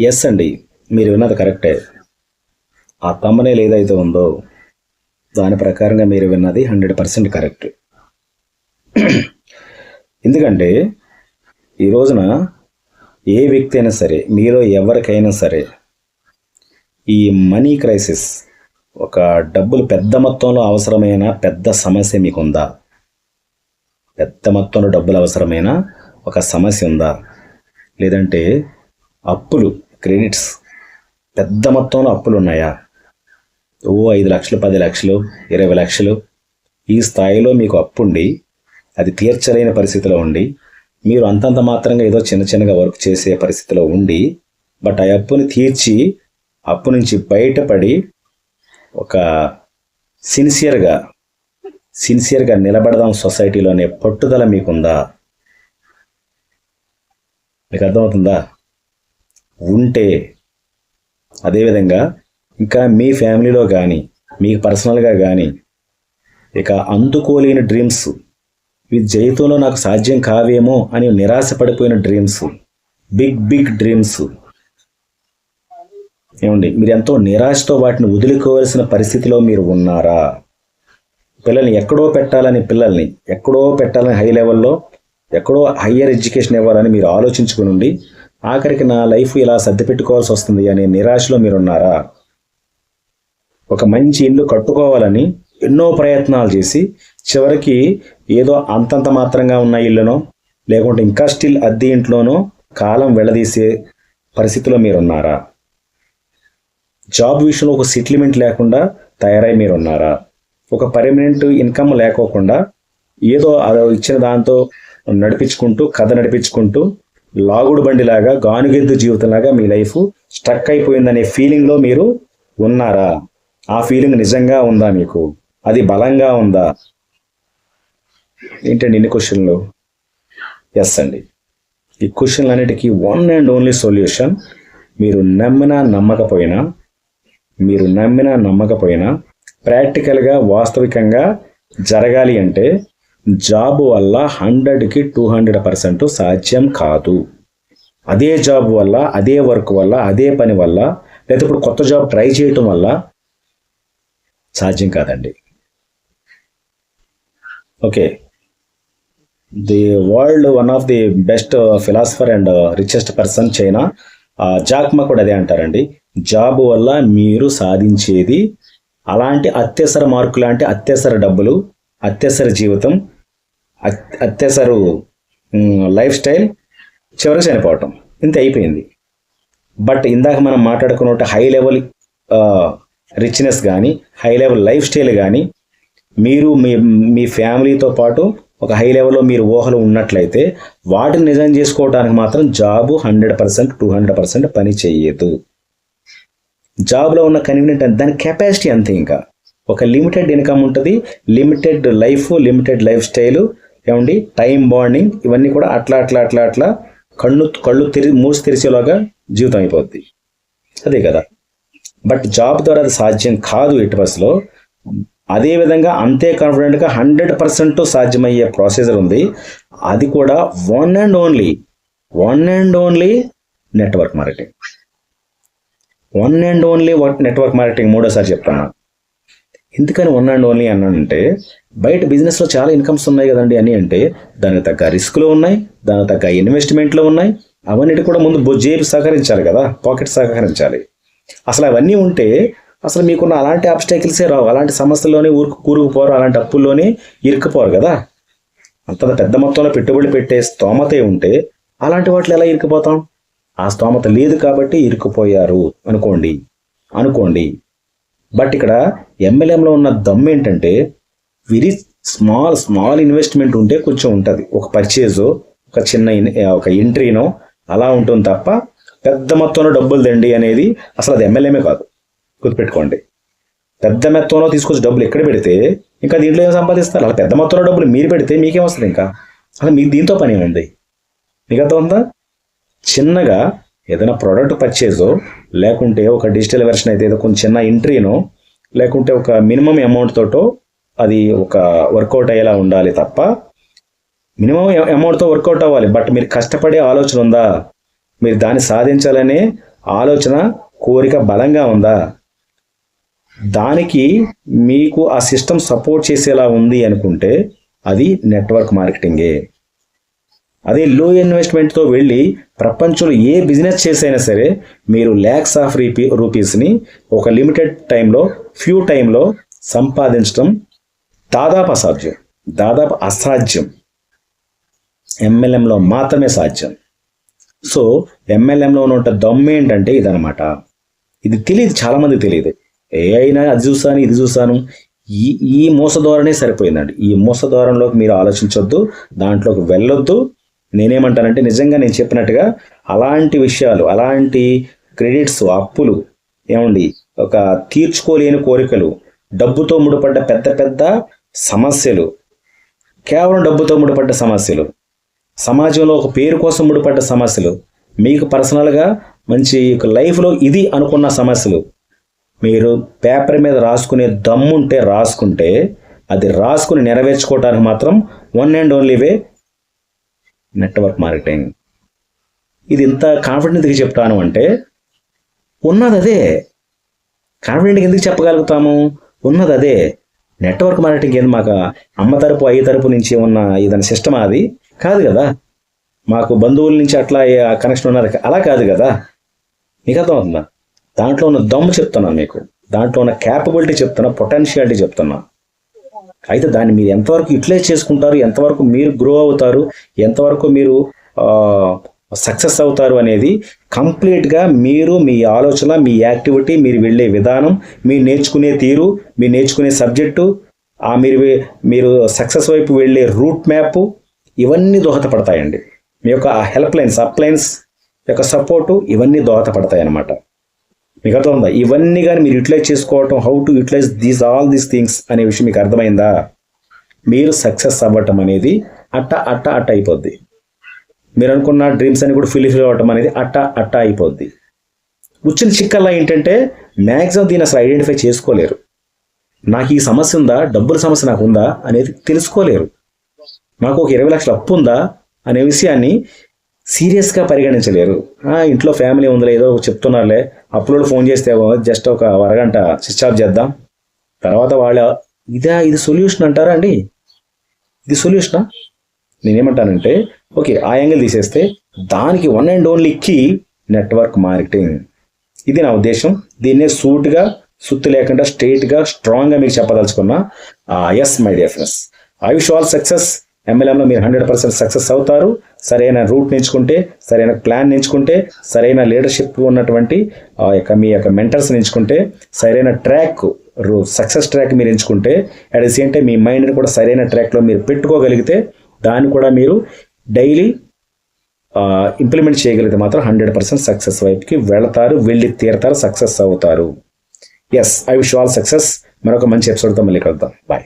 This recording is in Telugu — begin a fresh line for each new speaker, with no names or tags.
ఎస్ అండి. మీరు విన్నది కరెక్టే. ఆ తమ్మనేలు ఏదైతే ఉందో దాని ప్రకారంగా మీరు విన్నది హండ్రెడ్ పర్సెంట్ కరెక్ట్. ఎందుకంటే ఈ రోజున ఏ వ్యక్తి అయినా సరే మీలో ఎవరికైనా సరే ఈ మనీ క్రైసిస్ ఒక డబ్బులు పెద్ద మొత్తంలో అవసరమైన పెద్ద సమస్య మీకుందా? పెద్ద మొత్తంలో డబ్బులు అవసరమైన ఒక సమస్య ఉందా? లేదంటే అప్పులు క్రెడిట్స్. పెద్ద మొత్తంలో అప్పులు ఉన్నాయా? ఓ ఐదు లక్షలు పది లక్షలు ఇరవై లక్షలు. ఈ స్థాయిలో మీకు అప్పు ఉండి అది తీర్చలేని పరిస్థితిలో ఉండి మీరు అంతంత మాత్రంగా ఏదో చిన్న చిన్నగా వర్క్ చేసే పరిస్థితిలో ఉండి బట్ ఆ అప్పుని తీర్చి అప్పు నుంచి బయటపడి ఒక సిన్సియర్గా సిన్సియర్గా నిలబడదాం సొసైటీలోనే పట్టుదల మీకుందా? మీకు అర్థమవుతుందా? ఉంటే అదేవిధంగా ఇంకా మీ ఫ్యామిలీలో కానీ మీకు పర్సనల్గా కానీ ఇక అందుకోలేని డ్రీమ్స్ ఈ జీవితంలో నాకు సాధ్యం కావేమో అని నిరాశపడిపోయిన డ్రీమ్స్ బిగ్ బిగ్ డ్రీమ్స్. ఏమండి మీరు ఎంతో నిరాశతో వాటిని వదులుకోవాల్సిన పరిస్థితిలో మీరు ఉన్నారా? పిల్లల్ని ఎక్కడో పెట్టాలని పిల్లల్ని ఎక్కడో పెట్టాలని హై లెవెల్లో ఎక్కడో హయ్యర్ ఎడ్యుకేషన్ ఇవ్వాలని మీరు ఆలోచించుకుని ఉండి ఆఖరికి నా లైఫ్ ఇలా సర్దిపెట్టుకోవాల్సి వస్తుంది అనే నిరాశలో మీరున్నారా? ఒక మంచి ఇల్లు కట్టుకోవాలని ఎన్నో ప్రయత్నాలు చేసి చివరికి ఏదో అంతంత మాత్రంగా ఉన్న ఇల్లునో లేకుంటే ఇంకా స్టిల్ అద్దె ఇంట్లోనో కాలం వెళ్ళదీసే పరిస్థితిలో మీరున్నారా? జాబ్ విషయంలో ఒక సెటిల్మెంట్ లేకుండా తయారై మీరున్నారా? ఒక పర్మనెంట్ ఇన్కమ్ లేకోకుండా ఏదో అదో ఇచ్చిన దాంతో నడిపించుకుంటూ కథ నడిపించుకుంటూ లాగుడు బండిలాగా గానుగెద్దు జీవితంలాగా మీ లైఫ్ స్ట్రక్ అయిపోయిందనే ఫీలింగ్లో మీరు ఉన్నారా? ఆ ఫీలింగ్ నిజంగా ఉందా మీకు? అది బలంగా ఉందా? ఏంటండి ఇన్ని క్వశ్చన్లు? ఎస్ అండి. ఈ క్వశ్చన్లు అన్నిటికీ వన్ అండ్ ఓన్లీ సొల్యూషన్ మీరు నమ్మినా నమ్మకపోయినా మీరు నమ్మినా నమ్మకపోయినా ప్రాక్టికల్గా వాస్తవికంగా జరగాలి అంటే జాబ్ వల్ల హండ్రెడ్కి టూ హండ్రెడ్ పర్సెంట్ సాధ్యం కాదు. అదే జాబ్ వల్ల అదే వర్క్ వల్ల అదే పని వల్ల లేదా ఇప్పుడు కొత్త జాబ్ ట్రై చేయటం వల్ల సాధ్యం కాదండి. Okay. The world one of the best philosopher and richest person China Jack Ma కూడా అదే అంటారండి. జాబ్ వల్ల మీరు సాధించేది అలాంటి అత్యవసర మార్కు లాంటి అత్యవసర డబ్బులు అత్యవసర జీవితం అత్- అత్యవసర లైఫ్ స్టైల్ చివరికి చనిపోవటం. ఇంత అయిపోయింది. బట్ ఇందాక మనం మాట్లాడుకున్నట్టు హై లెవెల్ రిచ్నెస్ కానీ హై లెవెల్ లైఫ్ స్టైల్ కానీ మీరు మీ మీ ఫ్యామిలీతో పాటు ఒక హై లెవెల్లో మీరు ఊహలు ఉన్నట్లయితే వాటిని నిజం చేసుకోవడానికి మాత్రం job hundred percent two hundred percent పని చేయదు. జాబ్లో ఉన్న కన్వీనియంట్ దాని కెపాసిటీ అంతే ఇంకా. ఒక లిమిటెడ్ ఇన్కమ్ ఉంటుంది limited life limited life style ఏమండి? టైం బాండింగ్ ఇవన్నీ కూడా అట్లా అట్లా అట్లా అట్లా కళ్ళు కళ్ళు తెరి మూసి తెరిచేలాగా జీవితం అయిపోద్ది. అదే కదా. బట్ జాబ్ ద్వారా అది సాధ్యం కాదు ఎట్టి బస్సులో అదే విధంగా అంతే కాన్ఫిడెంట్గా హండ్రెడ్ పర్సెంట్ సాధ్యమయ్యే ప్రొసీజర్ ఉంది. అది కూడా one and only one and only network marketing one and only network marketing మూడోసారి చెప్తాను. ఎందుకని వన్ అండ్ ఓన్లీ అన్నానంటే బయట బిజినెస్లో చాలా ఇన్కమ్స్ ఉన్నాయి కదండి అని అంటే దానికి తగ్గ రిస్క్లు ఉన్నాయి దానికి తగ్గ ఇన్వెస్ట్మెంట్లు ఉన్నాయి అవన్నిటి కూడా ముందు జేబు సహకరించాలి కదా పాకెట్ సహకరించాలి. అసలు అవన్నీ ఉంటే అసలు మీకున్న అలాంటి అబ్స్టాకిల్సే రావు. అలాంటి సమస్యల్లోనే ఊరుకు కూరుకుపోరు అలాంటి అప్పుల్లోనే ఇరుక్కుపోరు కదా. అంత పెద్ద మొత్తంలో పెట్టుబడి పెట్టే స్తోమతే ఉంటే అలాంటి వాటిలో ఎలా ఇరుక్కుపోతాం? ఆ స్తోమత లేదు కాబట్టి ఇరుక్కుపోయారు. అనుకోండి. అనుకోండి. బట్ ఇక్కడ ఎంఎల్ఎంలో ఉన్న దమ్ ఏంటంటే వెరీ స్మాల్ స్మాల్ ఇన్వెస్ట్మెంట్ ఉంటే కొంచెం ఉంటుంది. ఒక పర్చేజ్ ఒక చిన్న ఒక ఎంట్రీనో అలా ఉంటుంది తప్ప పెద్ద మొత్తంలో డబ్బులు తండి అనేది అసలు అది ఎమ్మెల్యేమే కాదు. గుర్తుపెట్టుకోండి. పెద్ద మొత్తంలో తీసుకొచ్చి డబ్బులు ఎక్కడ పెడితే ఇంకా దీంట్లో ఏం సంపాదిస్తారు? అలా పెద్ద మొత్తంలో డబ్బులు మీరు పెడితే మీకేం వస్తుంది ఇంకా? అసలు మీకు దీంతో పని ఏముంది? మీకు అర్థం ఉందా చిన్నగా ఏదైనా ప్రోడక్ట్ పర్చేజో లేకుంటే ఒక డిజిటల్ వెర్షన్ అయితే ఏదో కొంచెం చిన్న ఎంట్రీనో లేకుంటే ఒక మినిమం అమౌంట్ తోటో అది ఒక వర్కౌట్ అయ్యేలా ఉండాలి తప్ప మినిమం అమౌంట్తో వర్కౌట్ అవ్వాలి. బట్ మీరు కష్టపడే ఆలోచన ఉందా? మీరు దాన్ని సాధించాలనే ఆలోచన కోరిక బలంగా ఉందా? దానికి మీకు ఆ సిస్టమ్ సపోర్ట్ చేసేలా ఉంది అనుకుంటే అది నెట్వర్క్ మార్కెటింగే అదే లో ఇన్వెస్ట్మెంట్తో వెళ్ళి ప్రపంచంలో ఏ బిజినెస్ చేసైనా సరే మీరు ల్యాక్స్ ఆఫ్ రూపీ రూపీస్ని ఒక లిమిటెడ్ టైంలో ఫ్యూ టైంలో సంపాదించడం దాదాపు అసాధ్యం. దాదాపు అసాధ్యం. ఎంఎల్ఎంలో మాత్రమే సాధ్యం. సో ఎంఎల్ఎంలో ఉన్న దమ్ ఏంటంటే ఇదనమాట ఇది తెలియదు చాలామంది తెలియదు ఏ అయినా అది చూసాను ఇది చూసాను ఈ ఈ మూస ద్వారానే సరిపోయిందండి. ఈ మూస ద్వారంలోకి మీరు ఆలోచించొద్దు దాంట్లోకి వెళ్ళొద్దు. నేనేమంటానంటే నిజంగా నేను చెప్పినట్టుగా అలాంటి విషయాలు అలాంటి క్రెడిట్స్ అప్పులు ఏమండి ఒక తీర్చుకోలేని కోరికలు డబ్బుతో ముడిపడ్డ పెద్ద పెద్ద సమస్యలు కేవలం డబ్బుతో ముడిపడ్డ సమస్యలు సమాజంలో ఒక పేరు కోసం ముడిపడ్డ సమస్యలు మీకు పర్సనల్గా మంచి లైఫ్లో ఇది అనుకున్న సమస్యలు మీరు పేపర్ మీద రాసుకునే దమ్ముంటే రాసుకుంటే అది రాసుకుని నెరవేర్చుకోవడానికి మాత్రం one and only way network marketing. ఇది ఇంత కాన్ఫిడెంట్గా చెప్తాను అంటే ఉన్నది అదే. కాన్ఫిడెంట్గా ఎందుకు చెప్పగలుగుతాము? ఉన్నది అదే. నెట్వర్క్ మార్కెటింగ్ ఏంది మాకు? అమ్మ తరపు అయ్య తరపు నుంచి ఉన్న ఏదైనా సిస్టమ్ అది? కాదు కదా. మాకు బంధువుల నుంచి అట్లా కనెక్షన్ ఉన్నది అలా కాదు కదా. మీకు అర్థమవుతుందా? దాంట్లో ఉన్న దమ్ము చెప్తున్నాను మీకు. దాంట్లో ఉన్న క్యాపబిలిటీ చెప్తున్నా పొటెన్షియాలిటీ చెప్తున్నా. అయితే దాన్ని మీరు ఎంతవరకు యూటిలైజ్ చేసుకుంటారు ఎంతవరకు మీరు గ్రో అవుతారు ఎంతవరకు మీరు సక్సెస్ అవుతారు అనేది కంప్లీట్గా మీరు మీ ఆలోచన మీ యాక్టివిటీ మీరు వెళ్ళే విధానం మీరు నేర్చుకునే తీరు మీరు నేర్చుకునే సబ్జెక్టు ఆ మీరు మీరు సక్సెస్ వైపు వెళ్ళే రూట్ మ్యాప్ ఇవన్నీ దోహదపడతాయండి. మీ యొక్క హెల్ప్ లైన్స్ అప్లైన్స్ యొక్క సపోర్టు ఇవన్నీ దోహదపడతాయి అన్నమాట మీకు అర్థమైందా? ఇవన్నీ కానీ మీరు యూటిలైజ్ చేసుకోవటం how to utilize these all these things అనే విషయం మీకు అర్థమైందా? మీరు సక్సెస్ అవ్వటం అనేది అట్ట అట్ట అట్ట అయిపోద్ది. మీరు అనుకున్న డ్రీమ్స్ అని కూడా ఫిల్ఫిల్ అవ్వటం అనేది అట్ట అట్ట అయిపోద్ది. వచ్చిన చిక్కల్లా ఏంటంటే మ్యాక్సిమం దీన్ని అసలు ఐడెంటిఫై చేసుకోలేరు. నాకు ఈ సమస్య ఉందా? డబ్బుల సమస్య నాకు ఉందా? అనేది తెలుసుకోలేరు. నాకు ఒక ఇరవై లక్షల అప్పు ఉందా? అనే విషయాన్ని సీరియస్గా పరిగణించలేరు. ఇంట్లో ఫ్యామిలీ ఉందిలే ఏదో చెప్తున్నారులే. అప్పుడు ఫోన్ చేస్తే జస్ట్ ఒక అరగంట స్విచ్ ఆఫ్ చేద్దాం. తర్వాత వాళ్ళ ఇదా ఇది సొల్యూషన్ అంటారా అండి? ఇది సొల్యూషనా? నేనేమంటానంటే ఓకే ఆ యాంగిల్ తీసేస్తే దానికి one and only key network marketing. ఇది నా ఉద్దేశం. దీన్నే సూట్గా సుత్తు లేకుండా స్ట్రెయిట్గా స్ట్రాంగ్గా మీకు చెప్పదలుచుకున్నా yes my dear friends I wish all success ఎంఎల్ఎంలో మీరు హండ్రెడ్ పర్సెంట్ సక్సెస్ అవుతారు. సరైన రూట్ ఎంచుకుంటే సరైన ప్లాన్ ఎంచుకుంటే సరైన లీడర్షిప్ ఉన్నటువంటి ఆ యొక్క మీ యొక్క మెంటర్స్ ఎంచుకుంటే సరైన ట్రాక్ సక్సెస్ ట్రాక్ మీరు ఎంచుకుంటే అట్ ది సేమ్ టైం మీ మైండ్ని కూడా సరైన ట్రాక్లో మీరు పెట్టుకోగలిగితే దాన్ని కూడా మీరు డైలీ ఇంప్లిమెంట్ చేయగలిగితే మాత్రం హండ్రెడ్ పర్సెంట్ సక్సెస్ వైపుకి వెళతారు వెళ్ళి తీరతారు సక్సెస్ అవుతారు. Yes I wish all success మరొక మంచి ఎపిసోడ్తో మళ్ళీ కలుద్దాం. బాయ్